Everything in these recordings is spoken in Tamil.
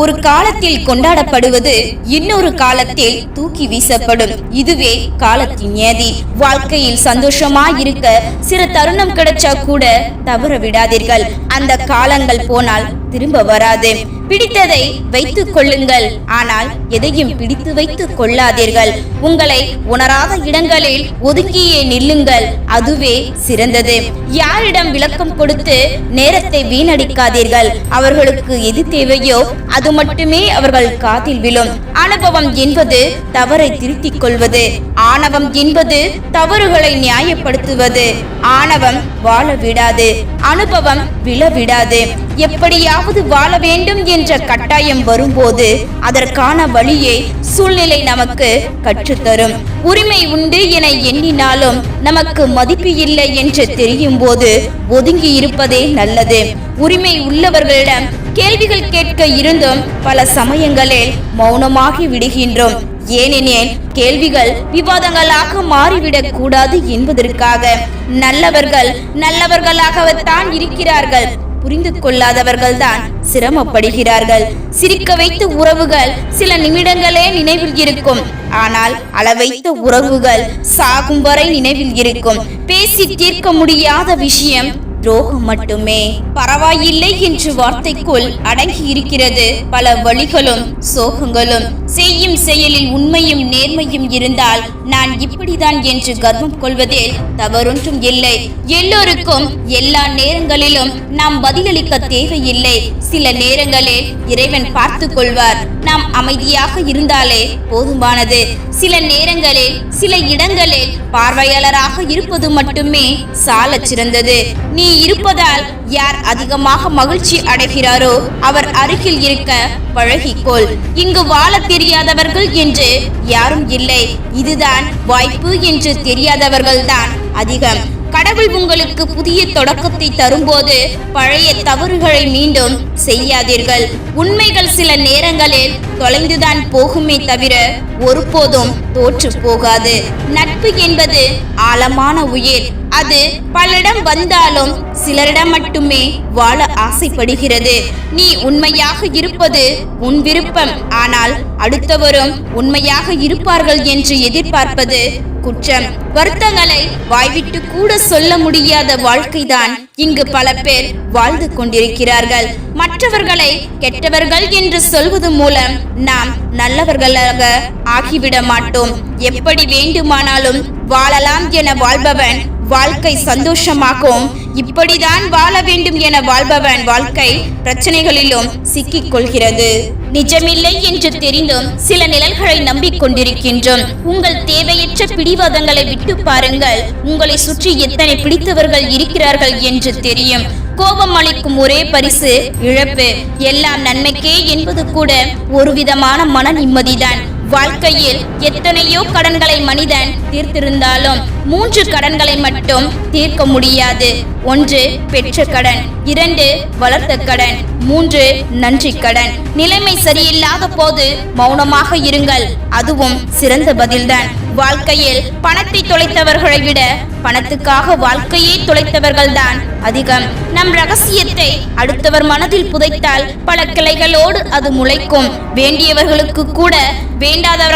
ஒரு காலத்தில் கொண்டாடப்படுவது இன்னொரு காலத்தில் தூக்கி வீசப்படும். இதுவே காலத்தின் நியதி. வாழ்க்கையில் சந்தோஷமா இருக்க சிறு தருணம் கிடைச்சா கூட தவற விடாதீர்கள். அந்த காலங்கள் போனால் திரும்ப வராது. பிடித்ததை வைத்துக் கொள்ளுங்கள். ஆனால் எதையும் பிடித்து வைத்துக் கொள்ளாதீர்கள். உங்களை உணராத இடங்களில் ஒதுங்கியே நில்லுங்கள். அதுவே சிறந்தது. யாரிடம் விளக்கம் கொடுத்து நேரத்தை வீணடிக்காதீர்கள். அவர்களுக்கு எது தேவையோ அது மட்டுமே அவர்கள் காதில் விழும். அனுபவம் என்பது தவறை திருத்திக் கொள்வது. ஆணவம் என்பது தவறுகளை நியாயப்படுத்துவது. ஆணவம் வாழ விடாது. அனுபவம் விழ விடாது. எப்படியாவது வாழ வேண்டும் என்ற கட்டாயம் வரும்போது அதற்கான வழியை சூழ்நிலை நமக்கு கற்றுத்தரும். உரிமை உண்டு என எண்ணினாலும் நமக்கு மதிப்பு இல்லை என்று தெரியும் போது ஒதுங்கி இருப்பதே நல்லது. உரிமை உள்ளவர்களிடம் கேள்விகள் கேட்க இருந்தும் பல சமயங்களில் மௌனமாகி விடுகின்றோம். ஏனெனில் கேள்விகள் விவாதங்களாக மாறிவிடக் கூடாது என்பதற்காக நல்லவர்கள் நல்லவர்களாகத்தான் இருக்கிறார்கள். புரிந்து கொள்ளாதவர்கள் தான் சிரமப்படுகிறார்கள். சிரிக்க வைத்த உறவுகள் சில நிமிடங்களே நினைவில் இருக்கும். ஆனால் அளவைத்த உறவுகள் சாகும் வரை நினைவில் இருக்கும். பேசி தீர்க்க முடியாத விஷயம் துரோகம் மட்டுமே. பரவாயில்லை என்று வார்த்தைக்குள் அடங்கி இருக்கிறது. பல வழிகளும் சோகங்களும் செய்யும் செயலில் உண்மையும் நேர்மையும் இருந்தால் நான் இப்படிதான் என்று கர்வம் கொள்வதில் தவறொன்றும் இல்லை. எல்லோருக்கும் எல்லா நேரங்களிலும் நாம் பதிலளிக்க தேவையில்லை. சில நேரங்களில் இறைவன் பார்த்து கொள்வார். நாம் அமைதியாக இருந்தாலே போதுமானது. சில நேரங்களில் சில இடங்களில் பார்வையாளராக இருப்பது மட்டுமே சாலச் சிறந்தது. நீ இருப்பதால் யார் அதிகமாக மகிழ்ச்சி அடைகிறாரோ அவர் அருகில் இருக்க பழகிக்கொள். இங்கு வாழ தெரியாதவர்கள் என்று யாரும் இல்லை. இதுதான் வாய்ப்பு என்று தெரியாதவர்கள் தான் அதிகம். கடவுள் உங்களுக்கு புதிய தொடக்கத்தை தரும்போது பழைய தவறுகளை மீண்டும் செய்யாதீர்கள். உண்மைகள் சில நேரங்களில் தொலைந்துதான் போகுமே தவிர ஒருபோதும் தோற்று போகாது. நட்பு என்பது ஆழமான உயிர். அது பலரிடம் வந்தாலும் சிலரிடம் மட்டுமே வாழ ஆசைப்படுகிறது. நீ உண்மையாக இருப்பது உன் விருப்பம். ஆனால் அடுத்தவரும் உண்மையாக இருப்பார்கள் என்று எதிர்பார்ப்பது குற்றம். வருத்தங்களை வாய்விட்டு கூட சொல்ல முடியாத வாழ்க்கைதான் இங்கு பல பேர் வாழ்ந்து கொண்டிருக்கிறார்கள். மற்றவர்களை கெட்டவர்கள் என்று சொல்வது மூலம் நாம் நல்லவர்களாக ஆகிவிட மாட்டோம் எப்படி வேண்டுமானாலும் வாழலாம் என வாழ்பவன் வாழ்க்கை சந்தோஷமாகவும் இப்படிதான் வாழ வேண்டும் என வாழ்பவன் வாழ்க்கை பிரச்சனைகளிலும் சிக்கிக் கொள்கிறது நிஜமில்லை என்று தெரிந்தும் சில நிழல்களை நம்பிக்கொண்டிருக்கின்றோம். உங்கள் தேவையற்ற பிடிவாதங்களை விட்டு பாருங்கள். உங்களை சுற்றி எத்தனை பிடித்தவர்கள் இருக்கிறார்கள் என்று தெரியும். கோபம் அளிக்கும் ஒரே பரிசு இழப்பு. எல்லாம் நன்மைக்கே என்பது கூட ஒரு விதமான மன நிம்மதிதான். வாழ்க்கையில் எத்தனையோ கடன்களை மனிதன் தீர்த்திருந்தாலும் மூன்று கடன்களை மட்டும் தீர்க்க முடியாது. ஒன்று பெற்ற கடன் இரண்டு வளர்த்த கடன் மூன்று நன்றி கடன். நிலைமை சரியில்லாத போது மௌனமாக இருங்கள். அதுவும் சிறந்த பதில்தான். வாழ்க்கையில் பணத்தை தொலைத்தவர்களை விட பணத்துக்காக வாழ்க்கையை தொலைத்தவர்கள்தான் அதிகம். நம் ரகசியத்தை அடுத்தவர் மனதில் புதைத்தால் பல கிளைகளோடு அது முளைக்கும். வேண்டியவர்களுக்கு கூட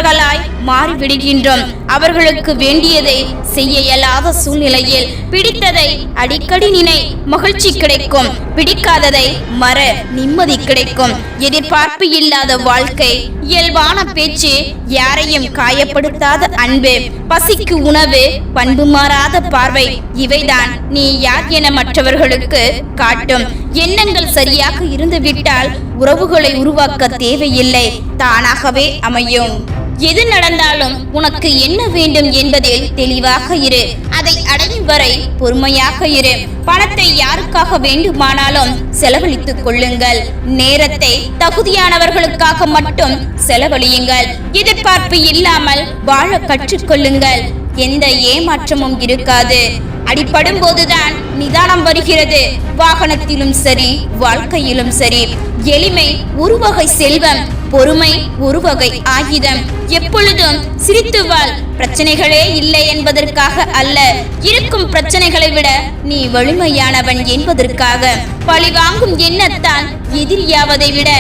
வேண்டாதவர்களாய் மாறிவிடுகின்றோம். அவர்களுக்கு வேண்டியதை செய்ய இயலாத சூழ்நிலையில் பிடித்ததை அடிக்கடி நினை மகிழ்ச்சி கிடைக்கும். பிடிக்காததை மற நிம்மதி கிடைக்கும். எதிர்பார்ப்பு இல்லாத வாழ்க்கை இயல்பான பேச்சு யாரையும் காயப்படுத்தாத அன்பு பசிக்கு உணவு பண்பு மாறாத பார்வை இவைதான் நீ யார் என மற்றவர்களுக்கு காட்டும். எண்ணங்கள் சரியாக இருந்துவிட்டால் உறவுகளை உருவாக்க தேவையில்லை. தானாகவே அமையும். எது நடந்தாலும் உனக்கு என்ன வேண்டும் என்பதில் தெளிவாக இரு. அதை அடையும் வரை பொறுமையாக இரு. பணத்தை யாருக்காக வேண்டுமானாலும் செலவழித்துக் கொள்ளுங்கள். நேரத்தை தகுதியானவர்களுக்காக மட்டும் செலவழியுங்கள். எதிர்பார்ப்பு இல்லாமல் வாழ கற்றுக்கொள்ளுங்கள் எந்த ஏமாற்றமும் இருக்காது. அடிப்படும் போதுதான் நிதானம் வருகிறது. வாகனத்திலும் சரி வாழ்க்கையிலும் சரி எளிமை ஒரு வகை செல்வம் பொறுமை ஒரு வகை ஆயுதம். எப்பொழுதும் சிரித்து வாழ். பிரச்சனைகளே இல்லை என்பதற்காக அல்ல இருக்கும் பிரச்சனைகளை விட நீ வலிமையானவன் என்பதற்காக. பழிவாங்கும் எண்ணத்தால் எதிரியாவதை விட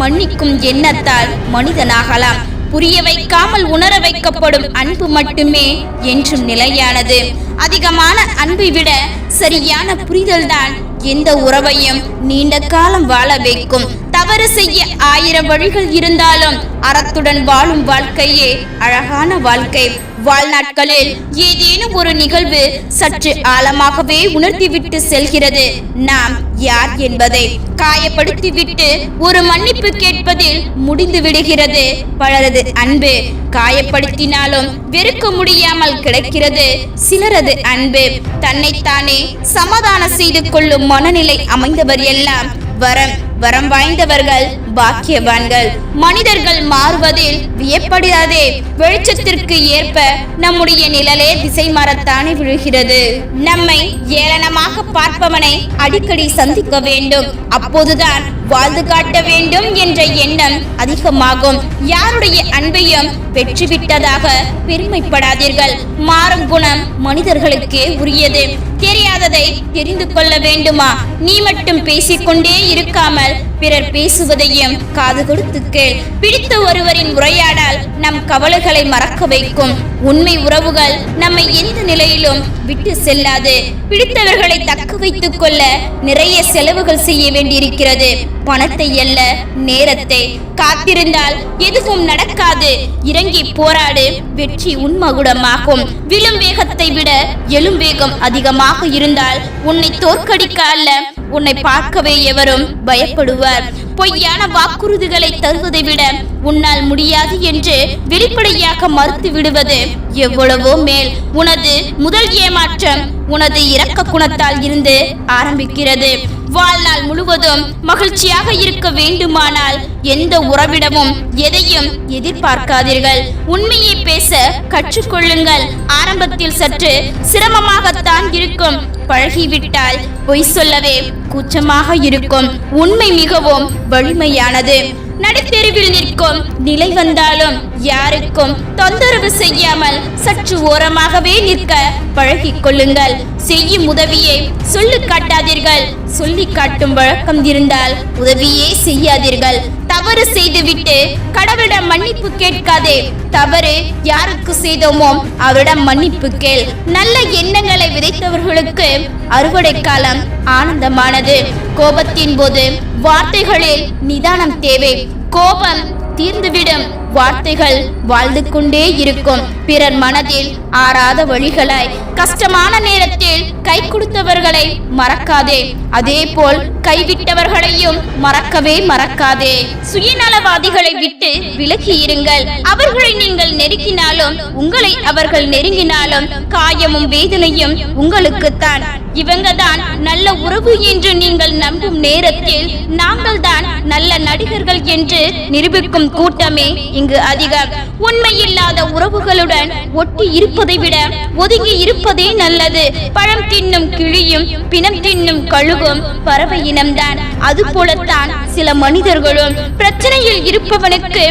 மன்னிக்கும் எண்ணத்தால் மனிதனாகலாம். புரிய வைக்காமல் உணர வைக்கப்படும் அன்பு மட்டுமே என்றும் நிலையானது. அதிகமான அன்பை விட சரியான புரிதல்தான் எந்த உறவையும் நீண்ட காலம் வாழ வைக்கும். தவறு செய்ய ஆயிரம் வழிகள் இருந்தாலும் அறத்துடன் வாழும் வாழ்க்கையே அழகான வாழ்க்கை. வாழ்நாட்களில் ஏதேனும் ஒரு நிகழ்வு சற்று ஆழமாகவே உணர்த்திவிட்டு செல்கிறது. நாம் யார் என்பதை காயப்படுத்திவிட்டு ஒரு மன்னிப்பு கேட்பதில் முடிந்து விடுகிறது. பலரது அன்பு காயப்படுத்தினாலும் வெறுக்க முடியாமல் கிடைக்கிறது. சிலரது அன்பு தன்னைத்தானே சமாதானம் செய்து கொள்ளும் மனநிலை அமைந்தவர் எல்லாம் வரம் வரம் வாய்ந்தவர்கள் பாக்கியவான்கள். மனிதர்கள் மாறுவதில் வியப்படாதே வெளிச்சத்திற்கு ஏற்ப நம்முடைய நிழலே திசை மாறத்தானே விழுகிறது. நம்மை ஏளனமாக பார்ப்பவனை அடிக்கடி சந்திக்க வேண்டும். அப்போதுதான் வாழ்ந்து காட்ட வேண்டும் என்ற எண்ணம் அதிகமாகும். யாருடைய அன்பையும் பெற்றுவிட்டதாக பெருமைப்படாதீர்கள். மாறும் குணம் மனிதர்களுக்கே உரியது. தெரியாததை தெரிந்து கொள்ள வேண்டுமா? நீ மட்டும் பேசிக்கொண்டே இருக்காமல் பிறர் பேசுவதையும் காது கொடுத்து கேள். பிடித்த ஒருவரின் உரையாடல் நம் கவலைகளை மறக்க வைக்கும். உண்மை உறவுகள் நம்மை எந்த நிலையிலும் விட்டு செல்லாது. பிடித்தவர்களை தக்க வைத்துக் கொள்ள நிறைய செலவுகள் செய்ய வேண்டியிருக்கிறது. பணத்தை அல்ல நேரத்தை. காத்திருந்தால் எதுவும் நடக்காது. இறங்கி போராடு வெற்றி உன்மகுடமாகும். விழும் வேகத்தை விட எழும் வேகம் அதிகமாக இருந்தால் உன்னை தோற்கடிக்க அல்ல உன்னை பார்க்கவே எவரும் பயப்படுவார். பொய்யான வாக்குறுதிகளை தருவதை விட உன்னால் முடியாது என்று வெளிப்படையாக மறுத்து விடுவது எவ்வளவோ மேல் உனது முதல் ஏமாற்றம் உனது இரக்க குணத்தால் இருந்து ஆரம்பிக்கிறது. வாழ்நாள் முழுவதும் மகிழ்ச்சியாக இருக்க வேண்டுமானால் எந்த உறவிடமும் எதையும் எதிர்பார்க்காதீர்கள். உண்மையை பேச கற்றுக்கொள்ளுங்கள். ஆரம்பத்தில் சற்று சிரமமாகத்தான் இருக்கும். பழகிவிட்டால் பொய் சொல்லவே கூச்சமாக இருக்கும். உண்மை மிகவும் வலிமையானது. நடுத்தெருவில் நிற்கும். நிலை வந்தாலும் யாருக்கும் தொந்தரவு செய்யாமல் சற்று ஓரமாகவே நிற்க பழகிக் கொள்ளுங்கள். செய்யும் உதவியை சொல்லு காட்டாதீர்கள். சொல்லி காட்டும் வழக்கம் இருந்தால் உதவியே செய்யாதீர்கள். தவறு செய்துவிட்டு கடவுளிடம் மன்னிப்பு கேட்காதே. தவறு யாருக்கு செய்தோமோ அவரிடம் மன்னிப்பு கேள். நல்ல எண்ணங்களை விதைத்தவர்களுக்கு அறுவடை காலம் ஆனந்தமானது. கோபத்தின் போது வார்த்தைகளில் நிதானம் தேவை. கோபம் தீர்ந்துவிடும். வார்த்தைகள் வாழ்ந்து கொண்டே இருக்கும். பிறர் மனதில் ஆறாத வழிகளாய் கஷ்டமான நேரத்தில் கை கொடுத்தவர்களை மறக்காதே. அதே போல் கைவிட்டவர்களையும் மறக்கவே மறக்காதே. சுயநலவாதிகளை விட்டு விலகி இருங்கள் அவர்களை நீங்கள் நெருங்கினாலும் உங்களை அவர்கள் நெருங்கினாலும் காயமும் வேதனையும் உங்களுக்குத்தான். இவங்க தான் நல்ல உறவு என்று நீங்கள் நம்பும் நேரத்தில் நாங்கள் தான் நல்ல நடிகர்கள் என்று நிரூபிக்கும் கூட்டமே இங்கு அதிகம். உண்மையில்லாத உறவுகளுடன் ஒட்டி இருப்பதை விட ஒதுங்கி இருப்பதே நல்லது. பழம் தின்னும் கிளியும் பிணம் தின்னும் கழுகும் பறவை இனம்தான். அது போலத்தான் சில மனிதர்களும் பிரச்சனையில் இருப்பவனுக்கு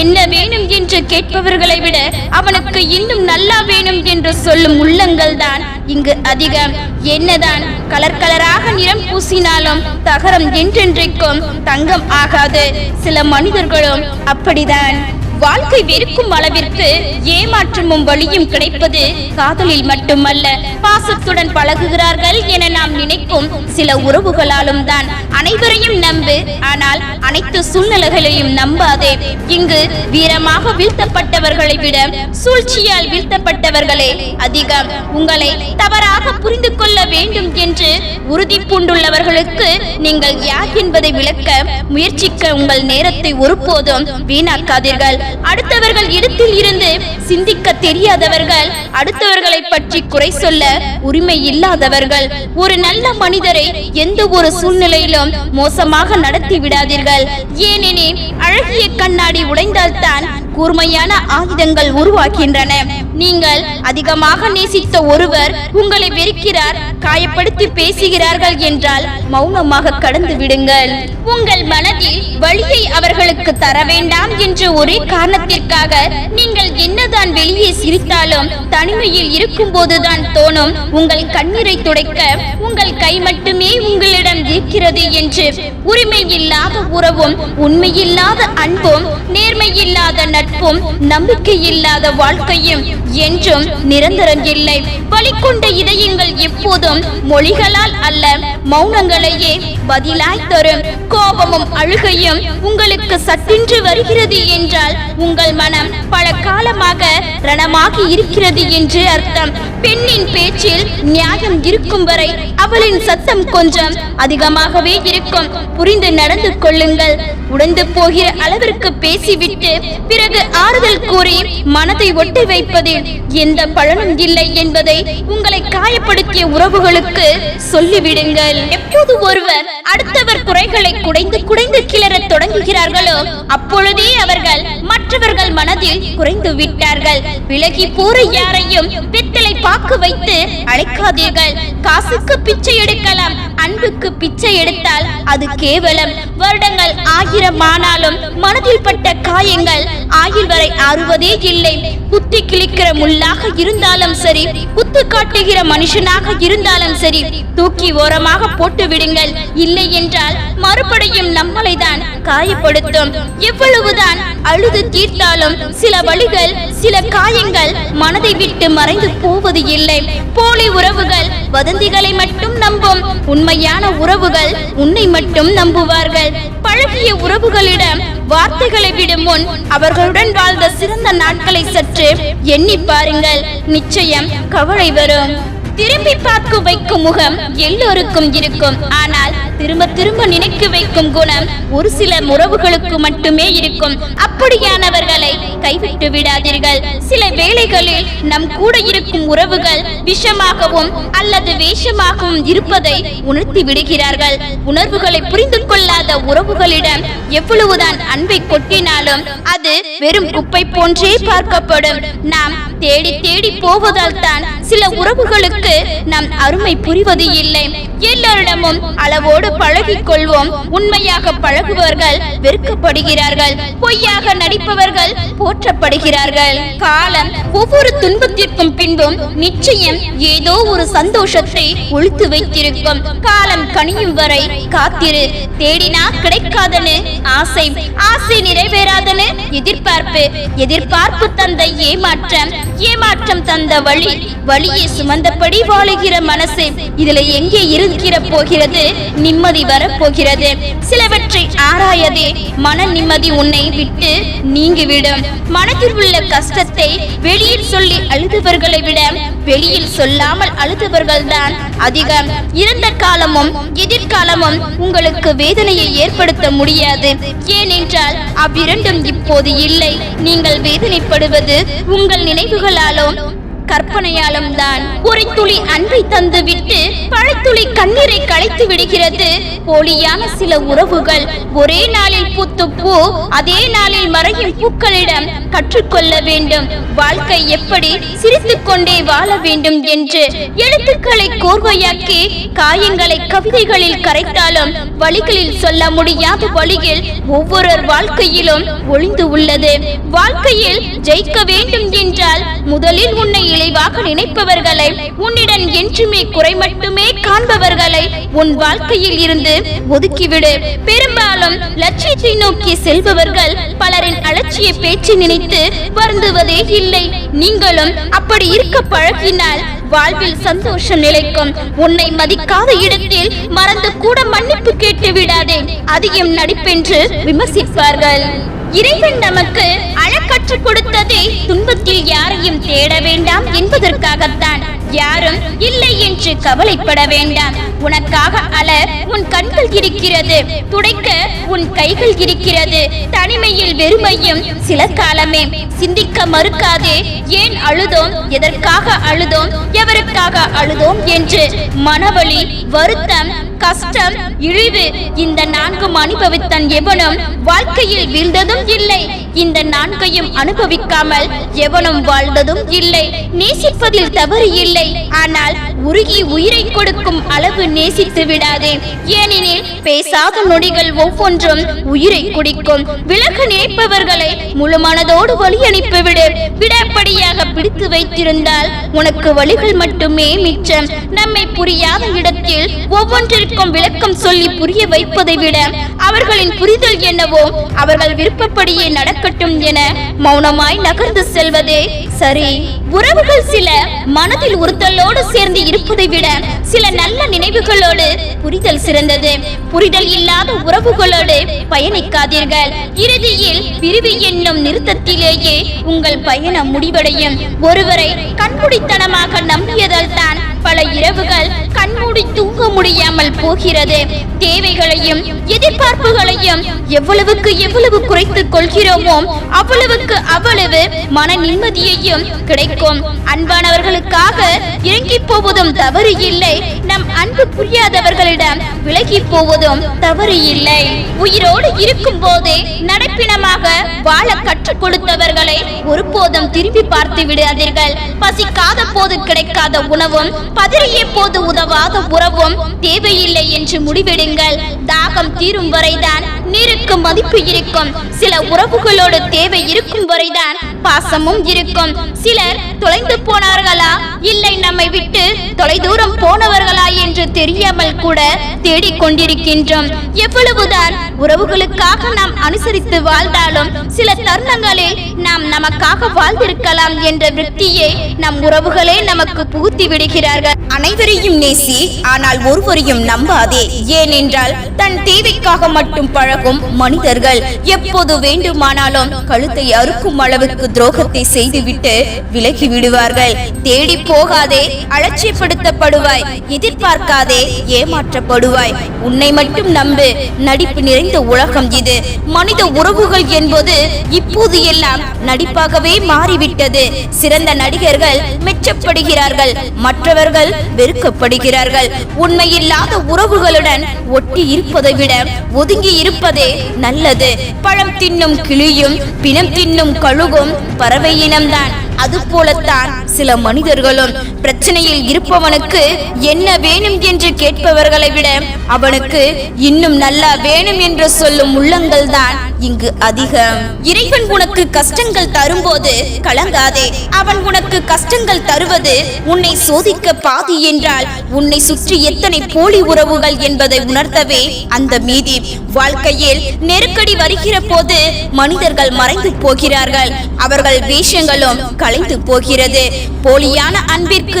என்ன வேணும் என்று கேட்பவர்களை விட அவனுக்கு இன்னும் நல்லா வேணும் என்று சொல்லும் உள்ளங்கள் தான் இங்கு அதிகம். என்னதான் கலர் கலராக நிறம் பூசினாலும் தகரம் என்றென்றைக்கும் தங்கம் ஆகாது. சில மனிதர்களும் அப்படிதான். வாழ்க்கை வெறுக்கும் அளவிற்கு ஏமாற்றமும் வழியும் கிடைப்பது காதலில் மட்டுமல்ல பாசத்துடன் பழகுகிறார்கள் என நாம் நினைக்கும் சில உறவுகளாலும் தான். அனைவரையும் நம்பு ஆனால் அனைத்து சூழ்நிலைகளையும் நம்பாதே. இங்கு வீரமாக வீழ்த்தப்பட்டவர்களை விட சூழ்ச்சியால் வீழ்த்தப்பட்டவர்களே அதிகம். உங்களை தவறாக புரிந்து கொள்ள வேண்டும் என்று உறுதி பூண்டுள்ளவர்களுக்கு நீங்கள் யார் என்பதை விளக்க முயற்சிக்க உங்கள் நேரத்தை ஒருபோதும் வீணாக்காதீர்கள். அடுத்தவர்கள் இடத்தில் இருந்து சிந்திக்க தெரியாதவர்கள் அடுத்தவர்களை பற்றி குறை சொல்ல உரிமை இல்லாதவர்கள் ஒரு நல்ல மனிதரை எந்த ஒரு சூழ்நிலையிலும் மோசமாக நடத்தி விடாதீர்கள். ஏனெனில் அழகிய கண்ணாடி உடைந்தால்தான் கூர்மையான ஆயுதங்கள் உருவாகின்றன நீங்கள் அதிகமாக நேசித்த ஒருவர் உங்களை வெறுக்கிறார் காயப்படுத்தி பேசுகிறார்கள் என்றால் மௌனமாக கடந்து விடுங்கள். உங்கள் மனதில் வழியை அவர்களுக்கு தர வேண்டாம் என்ற ஒரே காரணத்திற்காக நீங்கள் என்னதான் வெளியே சிரித்தாலும் தனிமையில் இருக்கும் போதுதான் தோணும் உங்கள் கண்ணீரை துடைக்க உங்கள் கை மட்டுமே உங்களை இருக்கிறது என்று. உரிமை இல்லாத உறவும் உண்மையில்லாத அன்பும் நேர்மை இல்லாத நட்பும் நம்பிக்கை இல்லாத வாழ்க்கையும் என்றும் நிரந்தரம் இல்லை. வலிக்கொண்ட இதயங்கள் எப்போதும் மொழிகளால் அல்ல மௌனங்களையே பதிலாய் தரும். கோபமும் அழுகையும் உங்களுக்கு சட்டின்று வருகிறது என்றால் உங்கள் மனம் பல காலமாக ரணமாகி இருக்கிறது என்று அர்த்தம். பெண்ணின் பேச்சில் நியாயம் இருக்கும் வரை அவளின் சத்தம் கொஞ்சம் அதிகமாக அதிகமாகவே இருக்கும். புரிந்து நடந்து கொள்ளுங்கள். உடந்து போகிற அளவிற்கு பேசிவிட்டு பிறகு ஆறுதல் கூறி மனதை ஒட்டி வைப்பதில் எந்த பலனும் இல்லை என்பதை உங்களை காயப்படுத்திய உறவுகளுக்கு சொல்லிவிடுங்கள். எப்போது ஒருவர் அடுத்த குறைகளை குடைந்து குடைந்து கிளறத் தொடங்குகிறார்களோ அப்பொழுதே அவர்கள் மற்றவர்கள் மனதில் குறைந்து விட்டார்கள். விலகி போற யாரையும் பித்தளை பாக்கு வைத்து அழைக்காதீர்கள். காசுக்கு பிச்சை எடுக்கலாம் அன்புக்கு பிச்சை எடுத்தால் அது கேவலம். வருடங்கள் ஆயிரம் ஆனாலும் மனதில் பட்ட காயங்கள் ஆயில் வரை ஆறுவதே இல்லை. குத்தி கிழிக்கிற முள்ளாக இருந்தாலும் சரி குத்து காட்டுகிற மனுஷனாக இருந்தாலும் சரி தூக்கி ஓரமாக போட்டு விடுங்கள். இல்லை என்றால் மறுபடியும் நம்மளை தான் காயப்படுத்தும். எவ்வளவுதான் அழுது தீர்த்தாலும் சில வழிகள் சில காயங்கள் மனதை விட்டு மறைந்து போவது இல்லை. போலி உறவுகள் வதந்திகளை மட்டும் நம்பும். உண்மையான உறவுகள் உன்னை மட்டும் நம்புவார்கள். பழகிய உறவுகளிடம் வார்த்தைகளை விடும் முன் அவர்களுடன் வாழ்ந்த சிறந்த நாட்களை சற்று எண்ணி பாருங்கள். நிச்சயம் கவலை வரும். திரும்பி பார்க்க வைக்கும் முகம் எல்லோருக்கும் இருக்கும். ஆனால் திரும்ப திரும்ப நினைக்க வைக்கும் குணம் ஒரு சில உறவுகளுக்கு மட்டுமே இருக்கும். அப்படியானவர்களை கைவிட்டு விடாதீர்கள். சில வேளைகளில் நம் கூட இருக்கும் உறவுகள் விஷமாகவும் அல்லது வேஷமாகவும் இருப்பதை உணர்த்தி விடுகிறார்கள். உணர்வுகளை புரிந்து கொள்ளாத உறவுகளிடம் எவ்வளவுதான் அன்பை கொட்டினாலும் அது வெறும் குப்பை போன்றே பார்க்கப்படும். நாம் தேடி தேடி போவதால் தான் சில உறவுகளுக்கு நம் அருமை புரிவது இல்லை. எல்லோரிடமும் அளவோடு பழகிக் கொள்வோம் உண்மையாக பழகுபவர்கள் வெறுக்கப்படுகிறார்கள். பொய்யாக நடிப்பவர்கள் போற்றப்படுகிறார்கள். காலம் ஒவ்வொரு துன்பத்திற்கும் பின்பும் நிச்சயம் ஏதோ ஒரு சந்தோஷத்தை ஒழித்து வைத்திருக்கும். காலம் கனியும் வரை காத்திரு. தேடினா கிடைக்காதனு ஆசை. ஆசை நிறைவேறாதனு எதிர்பார்ப்பு. எதிர்பார்ப்பு தந்த ஏமாற்றம். ஏமாற்றம் தந்த வழி. வழியை சுமந்தபடி வாழுகிற மனசு இதுல எங்கே இருக்கிற போகிறது? நிம்மதி வரப்போகிறது. சிலவற்றை ஆராயதே. மன நிம்மதி உன்னை விட்டு நீங்கிவிடும். மனதில் உள்ள கஷ்டத்தை வெளியில் சொல்லி அழுதவர்களை விட வெளியில் சொல்லாமல் அழுதவர்கள் தான் அதிகம். இறந்த காலமும் எதிர்காலமும் உங்களுக்கு வேதனையை ஏற்படுத்த முடியாது. ஏனென்றால் அவ்விரண்டும் இப்போது இல்லை. நீங்கள் வேதனைப்படுவது உங்கள் நினைவுகளாலும் கற்பனையாலும் தான். ஒரு துளி அன்பை தந்து விட்டு பழத்துளி கண்ணீரை களைத்து விடுகிறது. போலியான சில உறவுகள் ஒரே நாளில் பூத்து பூ அதே நாளில் மறையும் பூக்களிடம் கற்றுக்கொள்ள வேண்டும். வாழ்க்கை எப்படி சிரித்துக் கொண்டே வாழ வேண்டும் என்று எழுத்துக்களை கோர்வையாக்கி காயங்களை கவிதைகளில் கரைத்தாலும் வழிகளில் சொல்ல முடியாத வழியில் ஒவ்வொரு வாழ்க்கையிலும் ஒளிந்து உள்ளது. வாழ்க்கையில் ஜெயிக்க வேண்டும் என்றால் முதலில் உன்னை இளைவாக நினைப்பவர்களை உன்னிடம் என்றுமே குறை மட்டுமே காண்பவர்களை உன் வாழ்க்கையில் இருந்து ஒதுக்கிவிடு. பெரும்பாலும் லட்சியத்தை நோக்கி செல்பவர்கள் பலரின் அலட்சிய பேச்சு நினைத்து வருந்துவதே இல்லை. நீங்களும் அப்படி இருக்க பழகினால் வாழ்வில் சந்தோஷம் நிலைக்கும். உன்னை மதிக்காத இடத்தில் மறந்து கூட மன்னிப்பு கேட்டு விடாதே. அதிகம் நடிப்பென்று விமர்சிப்பார்கள். இறைவன் நமக்கு அழக கற்றுக் கொடுத்ததே துன்பத்தில் யாரையும் தேட வேண்டாம் என்பதற்காகத்தான். யாரும் இல்லை என்று கவலைப்பட வேண்டாம். உனக்காக அல உன் கண்கள் இருக்கிறது. துடைக்க உன் கைகள் இருக்கிறது. தனிமையில் வெறுமையும் சில காலமே. சிந்திக்க மறுக்காதே. ஏன் அழுதோம்? எதற்காக அழுதோம்? எவருக்காக அழுதோம் என்று. மனவழி வருத்தம் கஷ்டம் இழிவு இந்த நான்கும் அனுபவித்தன் எவனும் வாழ்க்கையில் வீழ்ந்ததும் இல்லை. இந்த நான்கையும் அனுபவிக்காமல் எவனும் வாழ்ந்ததும் இல்லை. நேசிப்பதில் தவறு இல்லை. ஆனால் உருகி உயிரை கொடுக்கும் அளவு நேசித்து விடாதே. ஏனெனில் பேசாத நொடிகள் ஒவ்வொன்றும் உயிரை குடிக்கும். விலக நினைப்பவர்களை முழு மனதோடு வழி அனுப்பிவிடு. விடப்படியாக பிடித்து வைத்திருந்தால் உனக்கு வழிகள் மட்டுமே மிச்சம். நம்மை புரியாத இடத்தில் ஒவ்வொன்றிற்கும் விளக்கம் சொல்லி புரிய வைப்பதை விட அவர்களின் புரிதல் என்னவோ அவர்கள் விருப்பப்படியே நடக்கட்டும் என மௌனமாய் நகர்ந்து செல்வதே சரி. உறவுகள் சில மனதில் ஒருத்தலோடு சேர்ந்து இருப்பதை விட சில நல்ல நினைவுகளோடு புரிதல் சிறந்தது. புரிதல் இல்லாத உறவுகளோடு பயணிக்காதீர்கள். இறுதியில் பிரிவு என்னும் நிறுத்தத்திலேயே உங்கள் பயணம் முடிவடையும். ஒருவரை கண்முடித்தனமாக நம்பியதால் தான் பல இரவுகள் கண்மூடி தூங்க முடியாமல் போகிறது. தேவைகளையும் எதிர்பார்ப்புகளையும் எவ்வளவுக்கு எவ்வளவு குறைத்துக் கொள்கிறோமோ அவ்வளவுக்கு அவ்வளவு மன நிம்மதியையும் கிடைக்கும். அன்பானவர்களுக்காக இறங்கி போவதும் தவறு இல்லை. நம் அன்பு புரியாதவர்களிடம் விலகி போவதும் தவறு இல்லை. உயிரோடு இருக்கும் போதே நடப்பினமாக வாழ கற்றுக் கொடுத்தவர்களை ஒருபோதும் திரும்பி பார்த்து விடாதீர்கள். பசிக்காத போது கிடைக்காத உணவும் பதறிய போது உதவாத உறவும் தேவையில்லை என்று முடிவெடுங்கள். தாகம் தீரும் வரைதான் நீருக்கு மதிப்பு இருக்கும். சில உறவுகளோடு தேவை இருக்கும் வரைதான் பாசமும் இருக்கும். சிலர் தொலைந்து போனார்களா? இல்லை நம்மை விட்டு தொலைதூரம் போனவர்களா என்று தெரியாமல் கூட தேடிக் கொண்டிருக்கின்றோம். எவ்வளவுதான் உறவுகளுக்காக நாம் அனுசரித்து வாழ்ந்தாலும் சில தருணங்களில் நாம் நமக்காக வாழ்ந்திருக்கலாம் என்ற விருத்தியை நம் உறவுகளே நமக்கு புகுத்தி விடுகிறார்கள். Yeah. அனைவரையும் நேசி ஆனால் ஒருவரையும் நம்பாதே. ஏனென்றால் தன் தேவைக்காக மட்டும் பழகும் மனிதர்கள் எப்போது வேண்டுமானாலும் கழுத்தை அறுக்கும் அளவுக்கு துரோகத்தை செய்துவிட்டு விலகி விடுவார்கள். தேடி போகாதே அலட்சியப்படுத்தப்படுவாய் எதிர்பார்க்காதே ஏமாற்றப்படுவாய். உன்னை மட்டும் நம்பு நடிப்பு நிறைந்த உலகம் இது. மனித உறவுகள் என்பது இப்போது எல்லாம் நடிப்பாகவே மாறிவிட்டது. சிறந்த நடிகர்கள் மெச்சப்படுகிறார்கள். மற்றவர்கள் வெறுக்கப்படுகிறார்கள். உண்மையில்லாத உறவுகளுடன் ஒட்டி இருப்பதை விட ஒதுங்கி இருப்பதே நல்லது. பழம் தின்னும் கிளியும் பிணம் தின்னும் கழுகும் பறவை இனம்தான். அது போலத்தான் சில மனிதர்களும் பிரச்சனையில் இருப்பவனுக்கு என்ன வேணும் என்று கேட்பவர்களை விட அவனுக்கு இன்னும் நல்லா வேணும் என்று சொல்லும் உள்ளங்கள் தான் இங்கு அதிகம். இறைவன் உனக்கு கஷ்டங்கள் தரும்போது கலங்காதே. அவன் உனக்கு கஷ்டங்கள் தருவது உன்னை சோதிக்க பாதி என்றால் உன்னை சுற்றி எத்தனை போலி உறவுகள் என்பதை உணர்த்தவே அந்த மீதி. வாழ்க்கையில் நெருக்கடி வருகிற போது மனிதர்கள் மறைந்து போகிறார்கள். அவர்கள் வேஷங்களும் கலைந்து போகிறது. போலியான அன்பிற்கு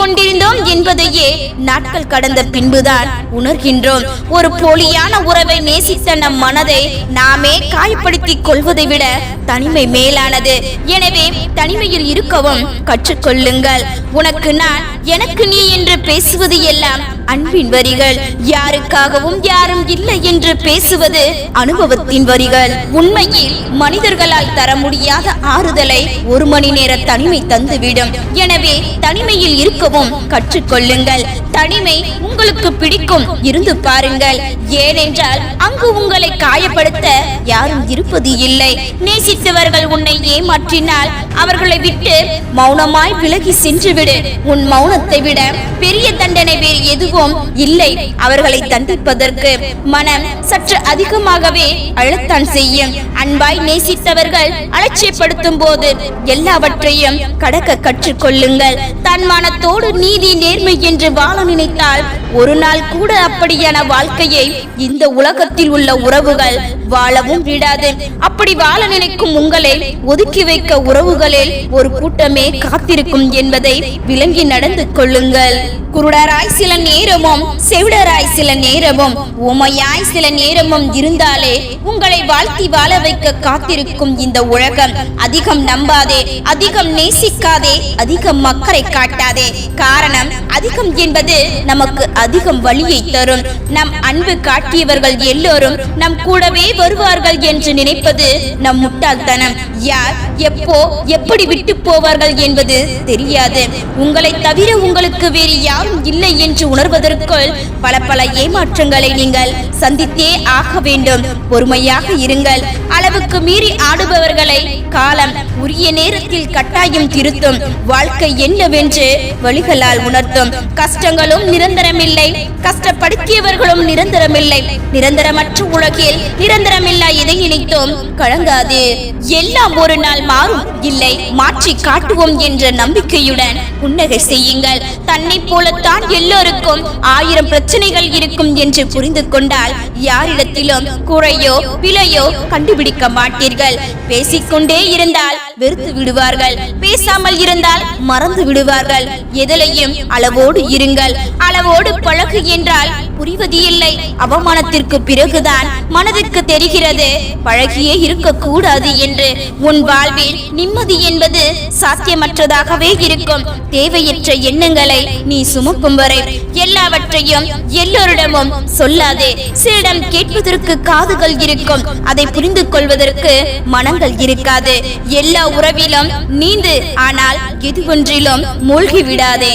கொண்டிருந்தோம் என்பதையே நாட்கள் கடந்த பின்புதான் உணர்கின்றோம். ஒரு போலியான உறவை நேசித்த நம் மனதை நாமே காயப்படுத்திக் கொள்வதை விட தனிமை மேலானது. எனவே தனிமையில் இருக்கவும் கற்றுக்கொள்ளுங்கள். உனக்கு நான் எனக்கு நீ என்று பேசுவது எல்லாம் அன்பின் வரிகள் யாருக்காகவும் யாரும் இல்லை என்று பேசுவது அனுபவத்தின் வரிகள். உண்மையில் மனிதர்களால் தர முடியாத ஆறுதலை ஒரு மணி நேர தனிமை தந்துவிடும். எனவே தனிமையில் இருக்கவும் கற்றுக்கொள்ளுங்கள். தனிமை உங்களுக்கு பிடிக்கும். இருந்து பாருங்கள். ஏனென்றால் அங்கு உங்களை காயப்படுத்த யாரும் இருப்பது இல்லை. நேசித்தவர்கள் உன்னை ஏமாற்றினால் அவர்களை விட்டு மௌனமாய் விலகி சென்றுவிடு. உன் மௌனத்தை விட பெரிய தண்டனை வேறு எதுவும் செய்வோம் இல்லை. அவர்களை தண்டிப்பதற்கு மனம் சற்று அதிகமாகவே அழத்தான் செய்யும். அன்பாய் நேசித்தவர்கள் அலட்சியப்படுத்தும் போது எல்லாவற்றையும் கடக்க கற்றுக்கொள்ளுங்கள். தன்மானத்தோடு நீதி நேர்மை என்று வாழ நினைத்தால் ஒரு நாள் கூட அப்படியான வாழ்க்கையை இந்த உலகத்தில் உள்ள உறவுகள் வாழவும் விடாது. அப்படி வாழ நினைக்கும் உங்களை ஒதுக்கி வைக்க உறவுகளில் ஒரு கூட்டமே காத்திருக்கும் என்பதை விளங்கி நடந்து கொள்ளுங்கள். குருடராய் சில நேரமும் செவிடராய் சில நேரமும் உமையாய் சில நேரமும் இருந்தாலே உங்களை வாழ்த்தி வாழ வைக்க காத்திருக்கும் இந்த உலகம். அதிகம் நம்பாதே அதிகம் நேசிக்காதே அதிகம் மக்களை காட்டாதே. காரணம் அதிகம் என்பது நமக்கு அதிகம் வழியை தரும். நம் அன்பு காட்டியவர்கள் எல்லோரும் நம் கூடவே வருவார்கள் என்று நினைப்பது நம் முட்டாள்தனம். யார் எப்போ எப்படி விட்டு போவார்கள் என்பது தெரியாது. உங்களை தவிர உங்களுக்கு வேறு யாரும் இல்லை என்று வருவதற்குள் பல பல ஏமாற்றங்களை நீங்கள் சந்தித்தே ஆக வேண்டும். பொறுமையாக இருங்கள். அளவுக்கு மீறி ஆடுபவர்களை காலம் உரிய நேரத்தில் கட்டாயம் திருத்தும். வாழ்க்கை என்னவென்று வழிகளால் உணர்த்தும். கஷ்டங்களும் நிரந்தரமில்லை. கஷ்டப்படுத்தியவர்களும் நிரந்தரமில்லை. நிரந்தரமற்ற உலகில் நிரந்தரமில்லா எதை நினைத்தோம் கழங்காது எல்லாம் ஒரு நாள் மாறும். இல்லை மாற்றி காட்டுவோம் என்ற நம்பிக்கையுடன் புன்னகை செய்யுங்கள். தன்னை போலத்தான் எல்லோருக்கும் ஆயிரம் பிரச்சனைகள் இருக்கும் என்று புரிந்து கொண்டால் யாரிடத்திலும் குறையோ பிழையோ கண்டுபிடிக்க மாட்டீர்கள். பேசிக்கொண்டே இருந்தால் வெறுத்து விடுவார்கள். பேசாமல் இருந்தால் மறந்து விடுவார்கள். எதிலையும் அளவோடு இருங்கள். அளவோடு பழகு என்றால் புரிவது இல்லை அவமானத்திற்கு பிறகுதான் மனதிற்கு தெரிகிறது பழகியே இருக்கக்கூடாது என்று. உன் வாழ்வில் நிம்மதி என்பது சாத்தியமற்றதாகவே இருக்கும். தேவையற்ற எண்ணங்களை நீ சுமக்கும் வரை எல்லாவற்றையும் எல்லோரிடமும் சொல்லாதே. சிலரிடம் கேட்பதற்கு காதுகள் இருக்கும். அதை புரிந்து கொள்வதற்கு மனங்கள் இருக்காது. எல்லா உறவிலும் நீந்து ஆனால் எது ஒன்றிலும் மூழ்கி விடாதே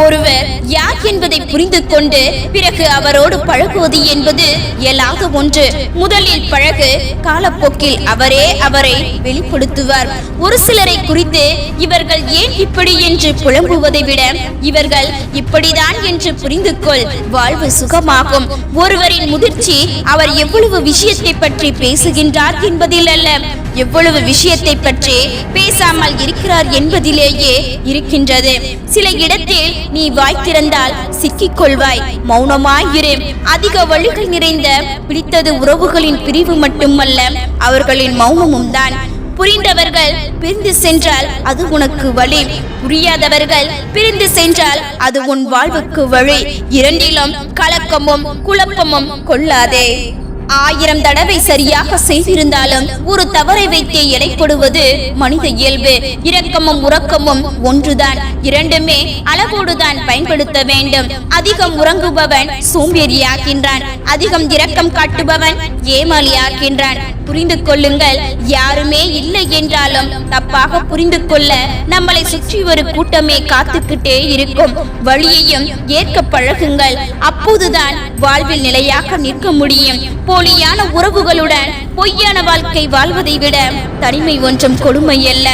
ஒருவர் யார் என்பதை புரிந்து கொண்டு பிறகு அவரோடு பழகுவது என்பது இயலாத ஒன்று. முதலில் பழகு காலப்போக்கில் அவரே அவரை வெளிப்படுத்துவார். ஒரு சிலரை குறித்து இவர்கள் ஏன் இப்படி என்று புலம்புவதை விட இவர்கள் இப்படிதான் என்று புரிந்து கொள் வாழ்வு சுகமாகும். ஒருவரின் முதிர்ச்சி அவர் எவ்வளவு விஷயத்தை பற்றி பேசுகின்றார் என்பதில் அல்ல. எவ்வளவு விஷயத்தை பற்றி பேசாமல் இருக்கிறார் என்பதிலேயே இருக்கின்றது. சில இடத்தில் நீ வாய் திறந்தால் சிக்கிக் கொள்வாய் மௌனமாயிரு அதிக வழிகள் நிறைந்த பிடித்தது உறவுகளின் பிரிவு மட்டுமல்ல அவர்களின் மௌனமும் தான். புரிந்தவர்கள் பிரிந்து சென்றால் அது உனக்கு வழி. புரியாதவர்கள் பிரிந்து சென்றால் அது உன் வாழ்வுக்கு வழி. இரண்டிலும் கலக்கமும் குழப்பமும் கொள்ளாதே. ஆயிரம் தடவை சரியாக செய்திருந்தாலும் ஒரு தவறை வைத்தே எடைப்படுவது மனித இயல்பு. இரக்கமும் உறக்கமும் ஒன்றுதான். இரண்டுமே அளவோடுதான் பயன்படுத்த வேண்டும். அதிகம் உறங்குபவன் சோம்பேறியாகின்றான். அதிகம் இரக்கம் காட்டுபவன் ஏமாளியாகின்றான். புரிந்து கொள்ளுங்கள் யாருமே இல்லை என்றாலும் தப்பாக புரிந்து கொள்ள நம்மளை சுற்றி ஒரு கூட்டமே காத்துக்கிட்டே இருக்கும். வழியையும் ஏற்க பழகுங்கள். அப்போதுதான் வாழ்வில் நிலையாக நிற்க முடியும். போலியான உறவுகளுடன் பொய்யான வாழ்க்கை வாழ்வதை விட தனிமை ஒன்றும் கொடுமை அல்ல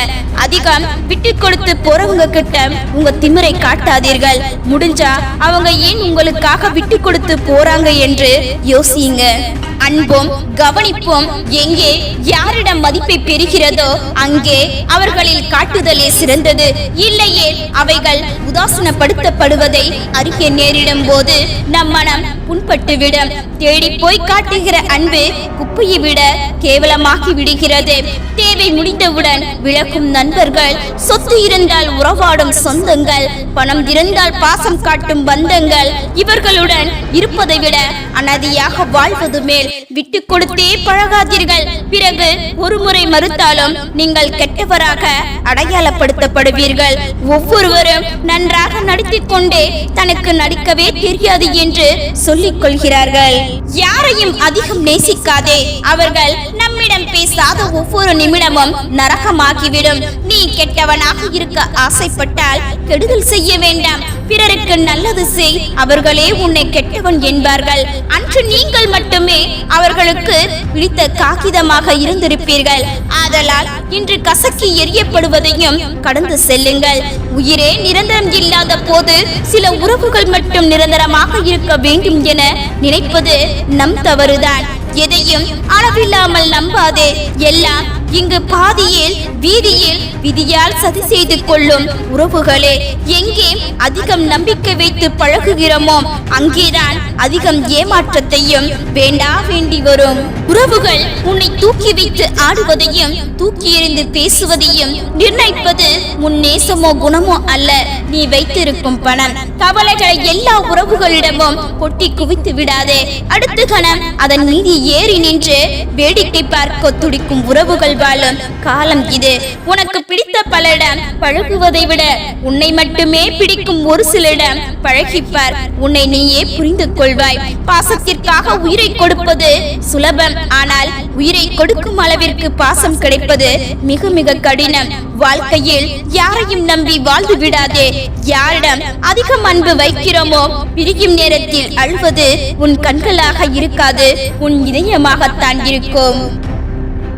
அதிகம் விட்டு கொடுத்து போறவங்க கிட்ட உங்க திமிரை காட்டாதீர்கள். முடிஞ்சா அவங்க ஏன் உங்களுக்காக விட்டு கொடுத்து போறாங்க என்று யோசியுங்க. அன்பும் கவனிப்பும் எங்கே யாரிடம் மதிப்பை பெறுகிறதோ அங்கே அவர்களில் காட்டுதலே சிறந்தது. இல்லையே அவைகள் உதாசனப்படுத்தப்படுவதை அறிய நேரிடும் போது நம் மனம் புண்பட்டுவிடும். தேடி போய் காட்டுகிற அன்பு குப்பையை விட கேவலமாகி விடுகிறது. தேவை முடிந்தவுடன் விளக்கும் நண்பர்கள் சொத்து இருந்தால் உறவாடும் சொந்தங்கள் பணம் இருந்தால் பாசம் காட்டும் பந்தங்கள் இவர்களுடன் இருப்பதை விட அனதியாக வாழ்வது மேல் விட்டு கொடுத்தே பழகாதீர்கள். பிறகு ஒருமுறை மறுத்தாலும் நீங்கள் கெட்டவராக அடையாளப்படுத்தப்படுவீர்கள். ஒவ்வொருவரும் நன்றாக நடித்துக் கொண்டே தனக்கு நடிக்கவே தெரியாது என்று சொல்லிக் கொள்கிறார்கள் யாரையும் அதிகம் நேசிக்காதே. அவர்கள் நம்மிடம் பேசாத ஒவ்வொரு நிமிடமும் நரகமாகிவிடும். நீ கெட்டவனாக இருக்க ஆசைப்பட்டால் கெடுதல் செய்ய வேண்டாம். பிறருக்கு நல்லது செய். அவர்களே உன்னை கெட்டவன் என்பார்கள். அன்று நீங்கள் மட்டுமே அவர்களுக்கு பிடித்த காகிதமாக இருந்திருப்பீர்கள். ஆதலால் இன்று கசக்கி எரியப்படுவதையும் கடந்து செல்லுங்கள். உயிரே நிரந்தரம் இல்லாத போது சில உறவுகள் மட்டும் நிரந்தரமாக இருக்க வேண்டும் என நினைப்பது நம் தவறுதான். எதையும் அளவில்லாமல் நம்பாதே. எல்லாம் இங்கு பாதியில் வீதியில் விதியால் சதி செய்து கொள்ளும் உறவுகளே எங்கே அதிகம் நம்பிக்கை வைத்து பழகுகிறோமோ அங்கேதான் அதிகம் ஏமாற்றத்தையும் வேண்டா வேண்டி வரும். உறவுகள் உன்னை தூக்கி வைத்து ஆடுவதையும் தூக்கி எறிந்து பேசுவதையும் நிர்ணயிப்பது உன் நேசமோ குணமோ அல்ல. நீ வைத்திருக்கும் பணம் கவலைகளை எல்லா உறவுகளிடமும் கொட்டி குவித்து விடாதே. அடுத்த கணம் அதன் மீது ஏறி நின்று வேடிக்கை பார்க்க துடிக்கும் உறவுகள் வாழும் காலம் இது. உனக்கு பிடித்த பலரிடம் பழகுவதை விட உன்னை மட்டுமே பிடிக்கும் ஒரு சிலரிடம் பழகிப்பார். உன்னை நீயே புரிந்து கொள்வாய். பாசத்திற்காக உயிரை கொடுப்பது சுலபம். ஆனால் உயிரை கொடுக்கும் அளவிற்கு பாசம் கிடைப்பது மிக மிக கடினம். வாழ்க்கையில் யாரையும் நம்பி வாழ்ந்து விடாதே. யாரிடம் அதிகம் அன்பு வைக்கிறோமோ பிரியும் நேரத்தில் அழுவது உன் கண்களாக இருக்காது. உன் இதயமாகத்தான் இருக்கும்.